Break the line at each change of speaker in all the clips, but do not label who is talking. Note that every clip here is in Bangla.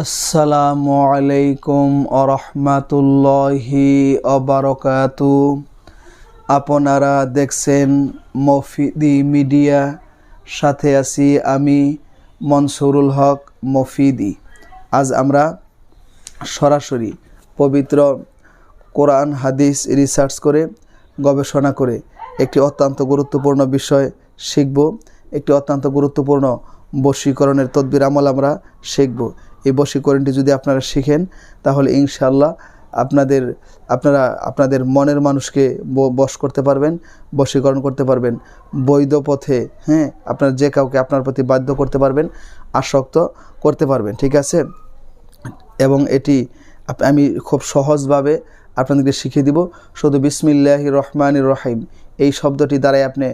আসসালামু আলাইকুম আরহামাতুল্লাহি অবরকাতু আপনারা দেখছেন মফিদি মিডিয়া, সাথে আছি আমি মনসুরুল হক মফিদি। আজ আমরা সরাসরি পবিত্র কোরআন, হাদিস রিসার্চ করে, গবেষণা করে একটি অত্যন্ত গুরুত্বপূর্ণ বিষয় শিখব। একটি অত্যন্ত গুরুত্বপূর্ণ বশীকরণের তদবির আমল আমরা শিখব। এই বশীকরণটি যদি আপনারা শিখেন, তাহলে ইনশাল্লাহ আপনাদের, আপনারা, আপনাদের মনের মানুষকে বশ করতে পারবেন, বশীকরণ করতে পারবেন। বৈধ পথে হ্যাঁ আপনার যে কাউকে আপনার প্রতি বাধ্য করতে পারবেন, আসক্ত করতে পারবেন, ঠিক আছে? এবং এটি আমি খুব সহজভাবে আপনাদেরকে শিখিয়ে দিব। শুধু বিসমিল্লাহ রহমান রহিম, এই শব্দটি দ্বারাই আপনি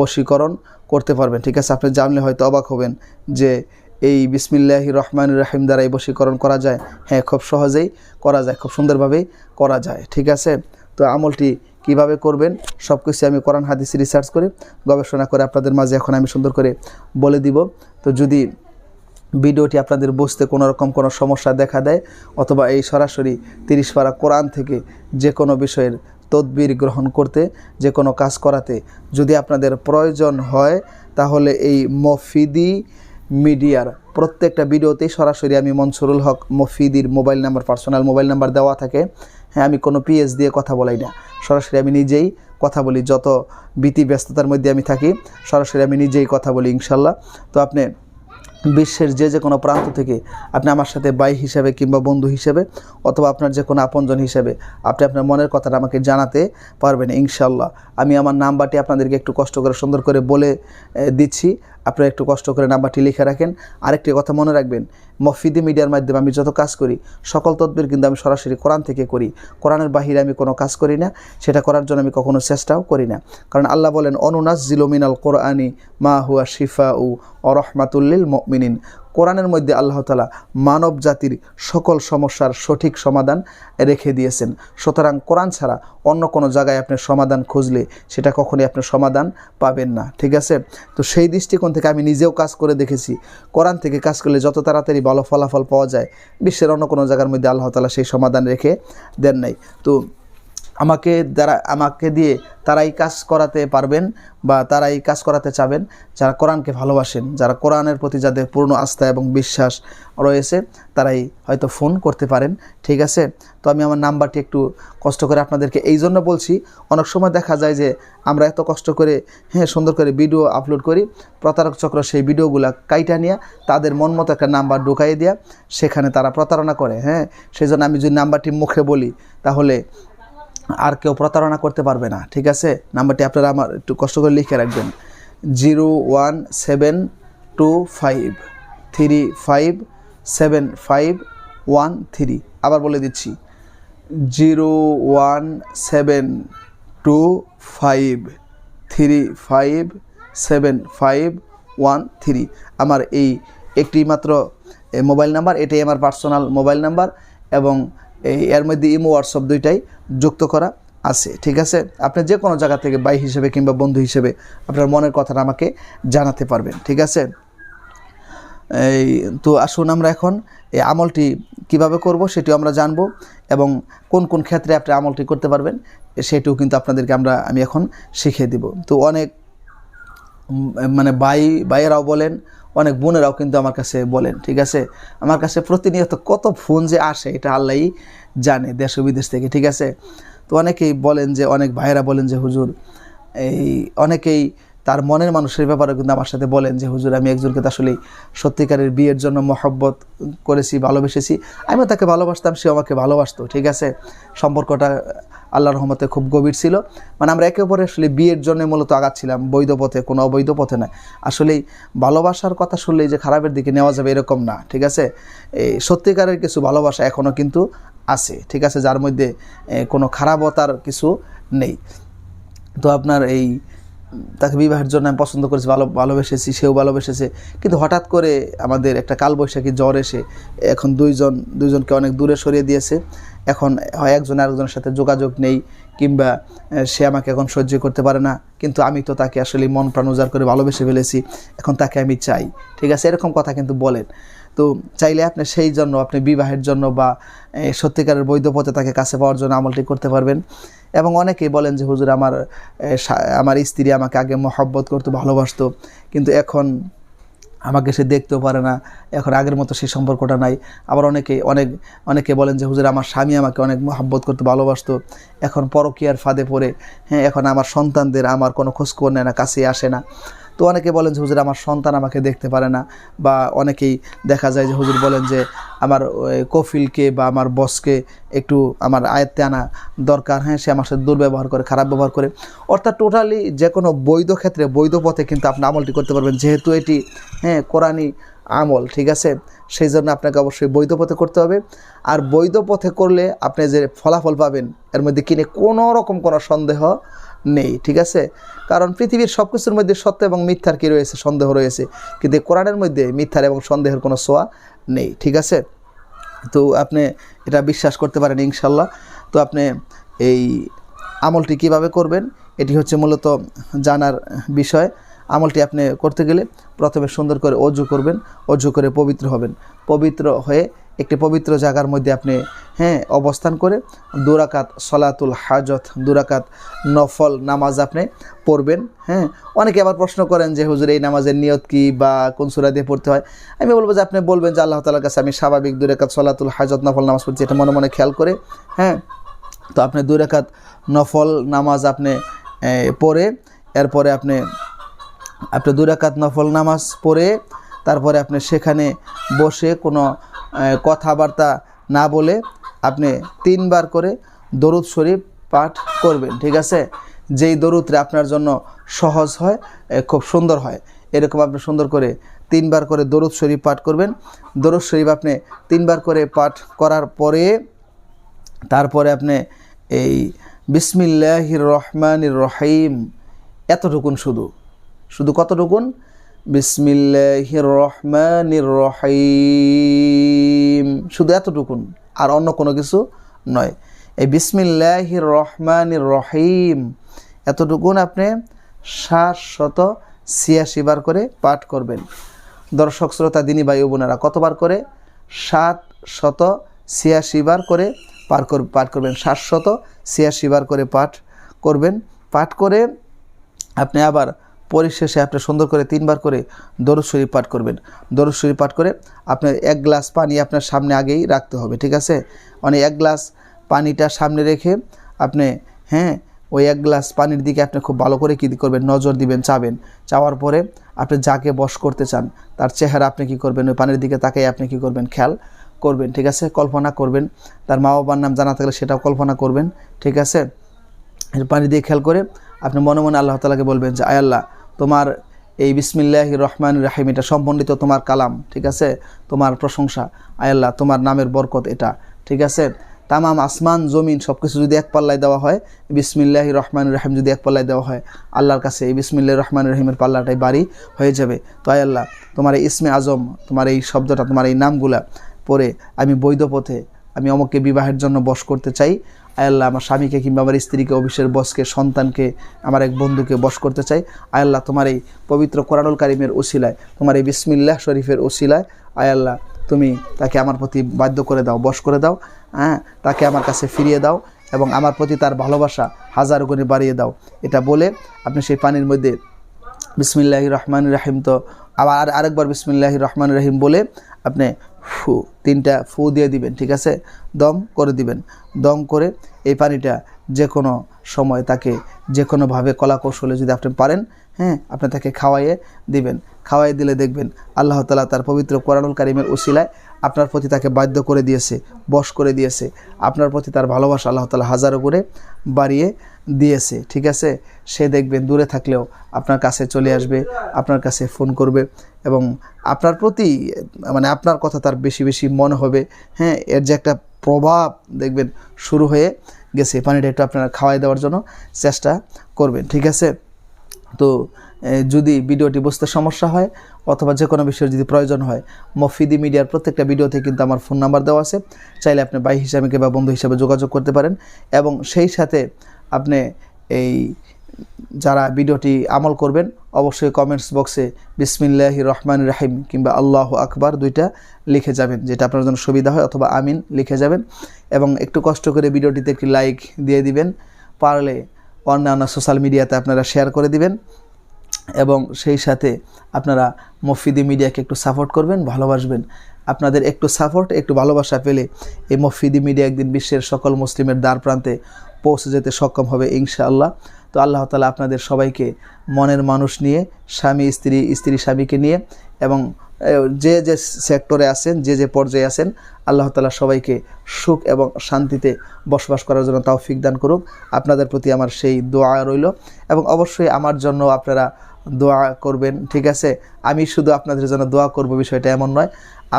বশীকরণ করতে পারবেন, ঠিক আছে? আপনি জানলে হয়তো অবাক হবেন যে এই বিসমিল্লাহ রহমান রাহিম দ্বারা এই বশীকরণ করা যায়। হ্যাঁ খুব সহজেই করা যায়, খুব সুন্দরভাবেই করা যায়, ঠিক আছে? তো আমলটি কীভাবে করবেন সব কিছু আমি কোরআন হাদিস রিসার্চ করে গবেষণা করে আপনাদের মাঝে এখন আমি সুন্দর করে বলে দিব। তো যদি ভিডিওটি আপনাদের বুঝতে কোনো রকম কোনো সমস্যা দেখা দেয়, অথবা এই সরাসরি তিরিশ পারা কোরআন থেকে যে কোনো বিষয়ের তদবির গ্রহণ করতে, যে কোনো কাজ করাতে যদি আপনাদের প্রয়োজন হয়, তাহলে এই মফিদি মিডিয়ার। প্রত্যেকটা ভিডিওতেই সরাসরি আমি Mansurul Haque মফিদির mobile number personal mobile number দেওয়া থাকে। হ্যাঁ আমি কোনো পিএস দিয়ে কথা বলাই না। সরাসরি আমি নিজেই কথা বলি, যত ভীতি ব্যস্ততার মধ্যে আমি থাকি, সরাসরি আমি নিজেই কথা বলি, ইনশাল্লাহ। তো আপনি বিশ্বের যে যে কোনো প্রান্ত থেকে আপনি আমার সাথে বাই হিসাবে কিংবা বন্ধু হিসেবে অথবা আপনার যে কোনো আপনজন হিসেবে আপনি আপনার মনের কথাটা আমাকে জানাতে পারবেন, ইনশাল্লাহ। আমি আমার নাম্বারটি আপনাদেরকে একটু কষ্ট করে সুন্দর করে বলে দিচ্ছি। আপনারা একটু কষ্ট করে নাম্বারটি লিখে রাখেন। আরেকটি কথা মনে রাখবেন, মফিদি মিডিয়ার মাধ্যমে আমি যত কাজ করি, সকল তদবির কিন্তু আমি সরাসরি কোরআন থেকে করি। কোরআনের বাহিরে আমি কোনো কাজ করি না, সেটা করার জন্য আমি কখনো চেষ্টাও করি না। কারণ আল্লাহ বলেন অনুনাস জিলোমিনাল কোরআনি মা হুয়া শিফা উ অরহমাতুল্লিল মিনিন কোরআনের মধ্যে আল্লাহ তালা মানব জাতির সকল সমস্যার সঠিক সমাধান রেখে দিয়েছেন। সুতরাং কোরআন ছাড়া অন্য কোনো জায়গায় আপনি সমাধান খুঁজলে সেটা কখনোই আপনি সমাধান পাবেন না। ঠিক আছে? তো সেই দৃষ্টিকোণ থেকে আমি নিজেও কাজ করে দেখেছি। কোরআন থেকে কাজ করলে যত তাড়াতাড়ি ভালো ফলাফল পাওয়া যায়, বিশ্বের অন্য কোনো জায়গার মধ্যে আল্লাহ তালা সেই সমাধান রেখে দেন নাই। তো আমাকে দ্বারা, আমাকে দিয়ে তারাই কাজ করাতে পারবেন বা তারাই কাজ করাতে চাবেন, যারা কোরআনকে ভালোবাসেন, যারা কোরআনের প্রতি যাদের পূর্ণ আস্থা এবং বিশ্বাস রয়েছে, তারাই হয়তো ফোন করতে পারেন, ঠিক আছে? তো আমি আমার নাম্বারটি একটু কষ্ট করে আপনাদেরকে এই জন্য বলছি, অনেক সময় দেখা যায় যে আমরা এত কষ্ট করে হ্যাঁ সুন্দর করে ভিডিও আপলোড করি, প্রতারক চক্র সেই ভিডিওগুলো কাইটা নিয়ে তাদের মন মতো একটা নাম্বার ঢুকাই দেওয়া সেখানে তারা প্রতারণা করে হ্যাঁ? সেই জন্য আমি যদি নাম্বারটি মুখে বলি, তাহলে আর কেউ প্রতারণা করতে পারবে না, ঠিক আছে? নাম্বারটি আপনারা আমার একটু কষ্ট করে লিখে রাখবেন। Zero one seven two five three five seven five one three. আবার বলে দিচ্ছি। Zero one seven two five three five seven five one three. আমার এই একটি মাত্র মোবাইল নাম্বার, এটাই আমার পার্সোনাল মোবাইল নাম্বার এবং এই এর মধ্যে ইমো হোয়াটসঅ্যাপ দুইটাই যুক্ত করা আছে, ঠিক আছে? আপনি যে কোনো জায়গা থেকে বাই হিসেবে কিংবা বন্ধু হিসেবে আপনার মনের কথাটা আমাকে জানাতে পারবেন, ঠিক আছে? এই তো আসুন আমরা এখন এই আমলটি কীভাবে করব সেটিও আমরা জানব এবং কোন কোন ক্ষেত্রে আপনি আমলটি করতে পারবেন সেটিও কিন্তু আপনাদেরকে আমরা, আমি এখন শিখিয়ে দিব। তো অনেক মানে বাই ভাইয়েরাও বলেন অনেক বোনেরাও কিন্তু আমার কাছে বলেন, ঠিক আছে? আমার কাছে প্রতিনিয়ত কত ফোন যে আসে, এটা আল্লাহই জানে দেশ ও বিদেশ থেকে, ঠিক আছে? তো অনেকেই বলেন যে, অনেক ভাইয়েরা বলেন যে, হুজুর, এই অনেকেই তার মনের মানুষের ব্যাপারে কিন্তু আমার সাথে বলেন যে, হুজুর, আমি একজনকে আসলেই সত্যিকারের বিয়ের জন্য মহব্বত করেছি, ভালোবেসেছি। আমিও তাকে ভালোবাসতাম সে আমাকে ভালোবাসতো, ঠিক আছে? সম্পর্কটা আল্লাহর রহমতে খুব গভীর ছিল। মানে আমরা একে অপরে আসলে বিয়ের জন্য মূলত আগাচ্ছিলাম, বৈধ পথে, কোনো অবৈধ পথে না। আসলেই ভালোবাসার কথা শুনলেই যে খারাপের দিকে নেওয়া যাবে এরকম না, ঠিক আছে? এই সত্যিকারের কিছু ভালোবাসা এখনও কিন্তু আছে, ঠিক আছে? যার মধ্যে কোনো খারাপতার কিছু নেই। তো আপনার এই, তাকে বিবাহের জন্য আমি পছন্দ করেছি, ভালো, ভালোবেসেছি, সেও ভালোবেসেছে। কিন্তু হঠাৎ করে আমাদের একটা কালবৈশাখী জ্বর এসে এখন দুইজন, দুইজনকে অনেক দূরে সরিয়ে দিয়েছে। এখন হয় একজন আরেকজনের সাথে যোগাযোগ নেই, কিংবা সে আমাকে এখন সহ্য করতে পারে না, কিন্তু আমি তো তাকে আসলে মন প্রাণ উজাড় করে ভালোবেসে ফেলেছি, এখন তাকে আমি চাই। ঠিক আছে? এরকম কথা কিন্তু বলেন। তো চাইলে আপনি সেই জন্য, আপনি বিবাহের জন্য বা সত্যিকারের বৈধ পথে তাকে কাছে পাওয়ার জন্য আমলটি করতে পারবেন। এবং অনেকেই বলেন যে, হুজুর, আমার আমার স্ত্রী আমাকে আগে মহব্বত করতো, ভালোবাসতো। কিন্তু এখন আমাকে সে দেখতেও পারে না। এখন আগের মতো সেই সম্পর্কটা নাই। আবার অনেকে, অনেক, অনেকে বলেন যে, হুজুর, আমার স্বামী আমাকে অনেক মহাব্বত করতে ভালোবাসতো। এখন পরকিয়ার ফাঁদে পড়ে হ্যাঁ এখন আমার সন্তানদের আমার কোনো খোঁজখবর নেয় না কাছে আসে না। তো অনেকে বলেন যে, হুজুর, আমার সন্তান আমাকে দেখতে পারে না। বা অনেকেই দেখা যায় যে, হুজুর, বলেন যে, আমার কফিলকে বা আমার বসকে একটু আমার আয়ত্তে আনা দরকার। হ্যাঁ সে আমার সাথে দুর্ব্যবহার করে, খারাপ ব্যবহার করে। অর্থাৎ টোটালি যে কোনো বৈধ ক্ষেত্রে, বৈধ পথে কিন্তু আপনি আমলটি করতে পারবেন। যেহেতু এটি হ্যাঁ কোরআনই আমল, ঠিক আছে? সেই জন্য আপনাকে অবশ্যই বৈধ পথে করতে হবে। আর বৈধ পথে করলে আপনি যে ফলাফল পাবেন, এর মধ্যে কিনে কোনো রকম কোনো সন্দেহ নেই, ঠিক আছে? কারণ পৃথিবীর সব কিছুর মধ্যে সত্য এবং মিথ্যার কী রয়েছে? সন্দেহ রয়েছে। কিন্তু কোরআনের মধ্যে মিথ্যার এবং সন্দেহের কোনো সোয়া নেই, ঠিক আছে? তো আপনি এটা বিশ্বাস করতে পারেন ইনশাল্লাহ তো আপনি এই আমলটি কীভাবে করবেন, এটি হচ্ছে মূলত জানার বিষয়। আমলটি আপনি করতে গেলে প্রথমে সুন্দর করে অজু করবেন, অজু করে পবিত্র হবেন। পবিত্র হয়ে একটি পবিত্র জায়গার মধ্যে আপনি হ্যাঁ অবস্থান করে দুরাকাত সলাতুল হাজত দুরাকাত নফল নামাজ আপনি পড়বেন হ্যাঁ। অনেকে আবার প্রশ্ন করেন যে, হুজুর, এই নামাজের নিয়ত কি বা কোন সুরা দিয়ে পড়তে হয়? আমি বলব যে, আপনি বলবেন যে, আল্লাহ তালার কাছে আমি স্বাভাবিক দুরাকাত সলাতুল হাজত, নফল নামাজ পড়ছি। এটা মনে মনে খেয়াল করে হ্যাঁ। তো আপনি দুই রাকাত নফল নামাজ আপনি পড়ে, এরপরে আপনি আপনি দুই রাকাত নফল নামাজ পড়ে তারপরে আপনি সেখানে বসে কোনো কথাবার্তা না বলে আপনি তিনবার করে দরুদ শরীফ পাঠ করবেন, ঠিক আছে? যেই দরুদটা আপনার জন্য সহজ হয় খুব সুন্দর হয়। এরকম আপনি সুন্দর করে তিনবার করে দরুদ শরীফ পাঠ করবেন। দরুদ শরীফ আপনি তিনবার করে পাঠ করার পরে তারপরে আপনি এই বিসমিল্লাহির রহমানির রহিম, এতটুকুন শুধু। শুধু কতটুকুন? বিসমিল্লাহির রহমানির রহিম শুধু এতটুকুন, আর অন্য কোনো কিছু নয়। এই বিসমিল্লাহির রহমানির রহিম এতটুকুন আপনি সাত শত ছিয়াশি বার করে পাঠ করবেন। দর্শক, শ্রোতা, দিনী বায়ু বোনেরা, কতবার করে? সাত শত ছিয়াশি বার করে পার কর, পাঠ করবেন। সাতশত ছিয়াশি বার করে পাঠ করবেন। পাঠ করে আপনি আবার পরিশেষে আপনি সুন্দর করে তিনবার করে দরুদ শরীফ পাঠ করবেন। দরুদ শরীফ পাঠ করে আপনার এক গ্লাস পানি আপনার সামনে আগেই রাখতে হবে, ঠিক আছে? মানে এক গ্লাস পানিটা সামনে রেখে আপনি হ্যাঁ ওই এক গ্লাস পানির দিকে আপনি খুব ভালো করে কী করবেন, নজর দিবেন, চাবেন। চাওয়ার পরে আপনি যাকে বশ করতে চান, তার চেহারা আপনি কি করবেন, ওই পানির দিকে তাকাই আপনি কি করবেন, খেয়াল করবেন, ঠিক আছে? কল্পনা করবেন। তার মা বাবার নাম জানা থাকলে সেটাও কল্পনা করবেন, ঠিক আছে? পানি দিয়ে খেয়াল করে আপনি মনে মনে আল্লাহ তালাকে বলবেন যে, আয় আল্লাহ তোমার এই বিসমিল্লাহ রহমান রাহিম, এটা সম্বন্ধিত তোমার কালাম, ঠিক আছে? তোমার প্রশংসা, আয় আল্লাহ, তোমার নামের বরকত এটা, ঠিক আছে? তামাম আসমান, জমিন সব কিছু যদি এক পাল্লায় দেওয়া হয় বিসমিল্লাহ রহমান রাহিম যদি এক পাল্লায় দেওয়া হয়, আল্লাহর কাছে এই বিসমিল্লাহ রহমান রহিমের পাল্লাটাই বাড়ি হয়ে যাবে। তো আয় আল্লাহ, তোমার এই ইসমে আজম, তোমার এই শব্দটা, তোমার এই নামগুলা পরে আমি বৈধ পথে আমি অমুককে বিবাহের জন্য বশ করতে চাই। আয় আল্লাহ আমার স্বামীকে কিংবা আমার স্ত্রীকে, অফিসের বসকে, সন্তানকে, আমার এক বন্ধুকে বশ করতে চাই। আয় আল্লাহ তোমার এই পবিত্র কোরআনুল কারিমের ওসিলায়, তোমার এই বিসমিল্লাহ শরীফের ওসিলায় আয় আল্লাহ তুমি তাকে আমার প্রতি বাধ্য করে দাও, বশ করে দাও হ্যাঁ? তাকে আমার কাছে ফিরিয়ে দাও এবং আমার প্রতি তার ভালোবাসা হাজার গুণে বাড়িয়ে দাও। এটা বলে আপনি সেই পানির মধ্যে বিসমিল্লাহ রহমান রাহিম তো আবার আর আরেকবার বিসমিল্লাহ রহমান রহিম বলে আপনি ফু, তিনটা ফু দিয়ে দিবেন, ঠিক আছে? দম করে দিবেন। দম করে এই পানিটা যে কোনো সময় তাকে যে কোনোভাবে কলা কৌশলে যদি আপনি পারেন হ্যাঁ আপনি তাকে খাওয়াইয়ে দিবেন। খাওয়াই দিলে দেখবেন আল্লাহ তালা তার পবিত্র কোরআনুল কারিমের উসিলায় আপনার প্রতি তাকে বাধ্য করে দিয়েছে, বশ করে দিয়েছে। আপনার প্রতি তার ভালোবাসা আল্লাহ তালা হাজারো করে বাড়িয়ে দিয়েছে, ঠিক আছে? সে দেখবেন দূরে থাকলেও আপনার কাছে চলে আসবে, আপনার কাছে ফোন করবে এবং আপনার প্রতি মানে আপনার কথা তার বেশি বেশি মনে হবে। হ্যাঁ এর যে একটা প্রভাব, দেখবেন, শুরু হয়ে গেছে। পানিটা একটু আপনারা খাওয়াই দেওয়ার জন্য চেষ্টা করবেন, ঠিক আছে? তো যদি ভিডিওটি বুঝতে সমস্যা হয় অথবা যে কোনো বিষয়ের যদি প্রয়োজন হয় মফিদি মিডিয়ার প্রত্যেকটা ভিডিওতে কিন্তু আমার ফোন নাম্বার দেওয়া আছে। চাইলে আপনি বাই হিসাবে কিংবা বন্ধু হিসাবে যোগাযোগ করতে পারেন এবং সেই সাথে আপনি এই যারা ভিডিওটি আমল করবেন, অবশ্যই কমেন্টস বক্সে বিসমিল্লাহ রহমান রাহিম কিংবা আল্লাহ আকবার দুইটা লিখে যাবেন, যেটা আপনার জন্য সুবিধা হয় অথবা আমিন লিখে যাবেন এবং একটু কষ্ট করে ভিডিওটিতে একটি লাইক দিয়ে দিবেন, পারলে অন্যান্য সোশ্যাল মিডিয়াতে আপনারা শেয়ার করে দিবেন। এবং সেই সাথে আপনারা মফিদি মিডিয়াকে একটু সাপোর্ট করবেন, ভালোবাসবেন। আপনাদের একটু সাপোর্ট একটু ভালোবাসা পেলে এই মফিদি মিডিয়া একদিন বিশ্বের সকল মুসলিমের দ্বার প্রান্তে পৌঁছে যেতে সক্ষম হবে ইনশাআল্লাহ। তো আল্লাহ তালা আপনাদের সবাইকে মনের মানুষ নিয়ে, স্বামী, স্ত্রী স্ত্রী, স্বামীকে নিয়ে এবং যে যে সেক্টরে আছেন, যে যে পর্যায়ে আছেন, আল্লাহ তালা সবাইকে সুখ এবং শান্তিতে বসবাস করার জন্য তৌফিক দান করুক। আপনাদের প্রতি আমার সেই দোয়া রইল এবং অবশ্যই আমার জন্য আপনারা দোয়া করবেন, ঠিক আছে? আমি শুধু আপনাদের জন্য দোয়া করব বিষয়টা এমন নয়,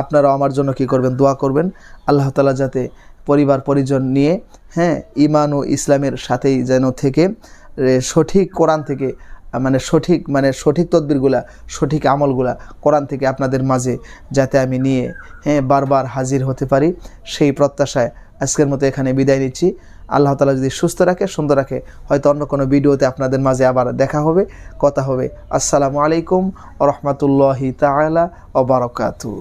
আপনারাও আমার জন্য কি করবেন, দোয়া করবেন। আল্লাহ তালা যাতে পরিবার, পরিজন নিয়ে হ্যাঁ ইমান ও ইসলামের সাথেই যেন থেকে সঠিক কোরআন থেকে মানে সঠিক মানে সঠিক তদবিরগুলা, সঠিক আমলগুলা কোরআন থেকে আপনাদের মাঝে যাতে আমি নিয়ে হ্যাঁ বারবার হাজির হতে পারি, সেই প্রত্যাশায় আজকের মতো এখানে বিদায় নিচ্ছি। আল্লাহ তালা যদি সুস্থ রাখে, সুন্দর রাখে, হয়তো অন্য কোনো ভিডিওতে আপনাদের মাঝে আবার দেখা হবে, কথা হবে। আসসালামু আলাইকুম রহমতুল্লাহি তালা ও বারকাতু